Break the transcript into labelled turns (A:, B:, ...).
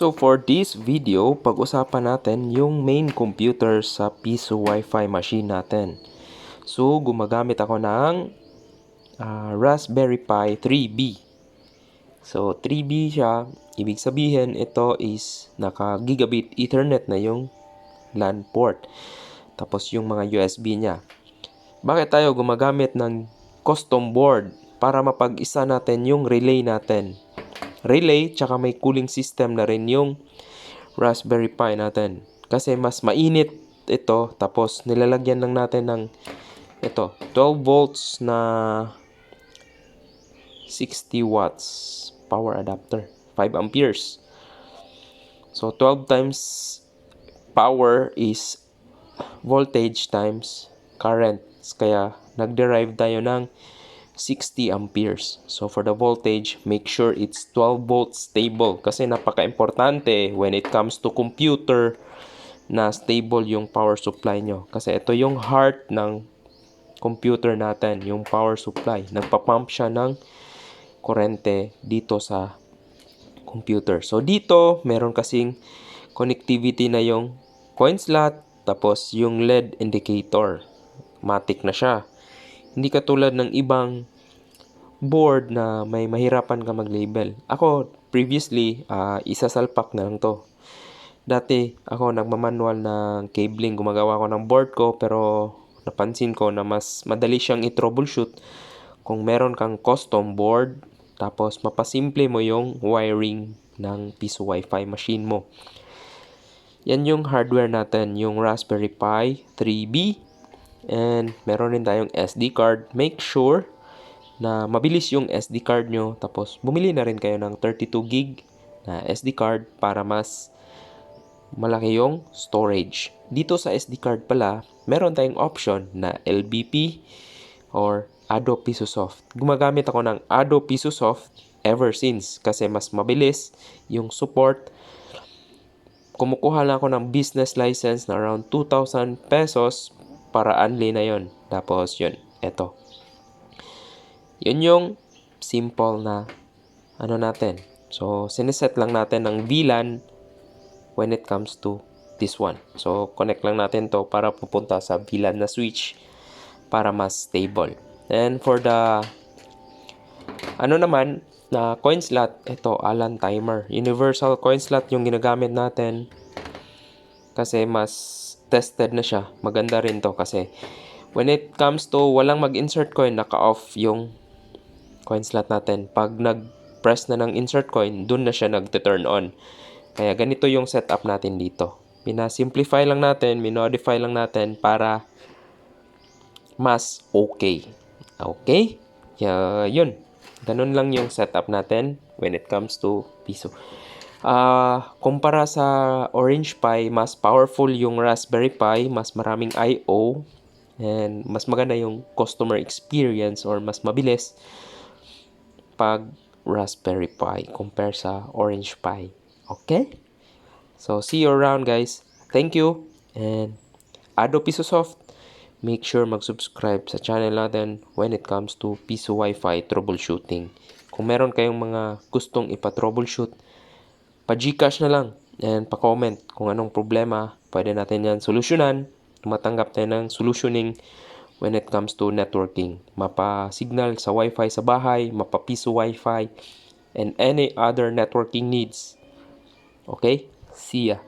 A: So for this video, pag-usapan natin yung main computer sa piso Wi-Fi machine natin. So gumagamit ako ng ah, Raspberry Pi 3B. So 3B siya, ibig sabihin ito is naka gigabit ethernet na yung LAN port. Tapos yung mga USB niya. Bakit tayo gumagamit ng custom board para mapag-isa natin yung relay natin? Relay tsaka may cooling system na rin yung Raspberry Pi natin. Kasi mas mainit ito tapos nilalagyan lang natin ng ito 12 volts na 60 watts power adapter 5 amperes. So 12 times power is voltage times current. Kaya nag-derive tayo ng 60 amperes. So for the voltage, make sure it's 12 volts stable kasi napaka-importante when it comes to computer na stable yung power supply nyo. Kasi ito yung heart ng computer natin, yung power supply. Nagpa-pump siya ng kurente dito sa computer. So dito, meron kasing connectivity na yung coin slot, tapos yung LED indicator. Matic na siya. Hindi katulad ng ibang board na may mahirapan ka mag-label. Ako, previously, uh, isasalpak na lang to. Dati, ako nagmamanual ng cabling. Gumagawa ko ng board ko, pero napansin ko na mas madali siyang i-troubleshoot kung meron kang custom board, tapos mapasimple mo yung wiring ng piso wifi machine mo. Yan yung hardware natin, yung Raspberry Pi 3B And meron rin tayong SD card. Make sure na mabilis yung SD card nyo. Tapos bumili na rin kayo ng 32 gig na SD card para mas malaki yung storage. Dito sa SD card pala, meron tayong option na LBP or Adobe Pisosoft. Gumagamit ako ng Adobe Pisosoft ever since kasi mas mabilis yung support. Kumukuha lang ako ng business license na around 2,000 pesos para unli na yon. Tapos yun, eto. Yun yung simple na ano natin. So, sineset lang natin ng VLAN when it comes to this one. So, connect lang natin to para pupunta sa VLAN na switch para mas stable. And for the ano naman na coin slot, ito Alan timer. Universal coin slot yung ginagamit natin kasi mas tested na siya. Maganda rin to kasi when it comes to walang mag-insert coin, naka-off yung coin slot natin. Pag nag-press na ng insert coin, dun na siya nag-turn on. Kaya ganito yung setup natin dito. Mina-simplify lang natin, minodify lang natin para mas okay. Okay? Kaya yun. Ganun lang yung setup natin when it comes to piso. Uh, kumpara sa Orange Pi, mas powerful yung Raspberry Pi, mas maraming I.O. and mas maganda yung customer experience or mas mabilis pag Raspberry Pi compare sa Orange Pi. Okay? So, see you around guys. Thank you and Adobe Pisosoft. Make sure mag-subscribe sa channel natin when it comes to Piso Wi-Fi troubleshooting. Kung meron kayong mga gustong ipa-troubleshoot, pa-Gcash na lang and pa-comment kung anong problema. Pwede natin yan solusyonan. Matanggap tayo ng solutioning when it comes to networking. Mapa-signal sa Wi-Fi sa bahay, mapa-piso Wi-Fi, and any other networking needs. Okay? See ya!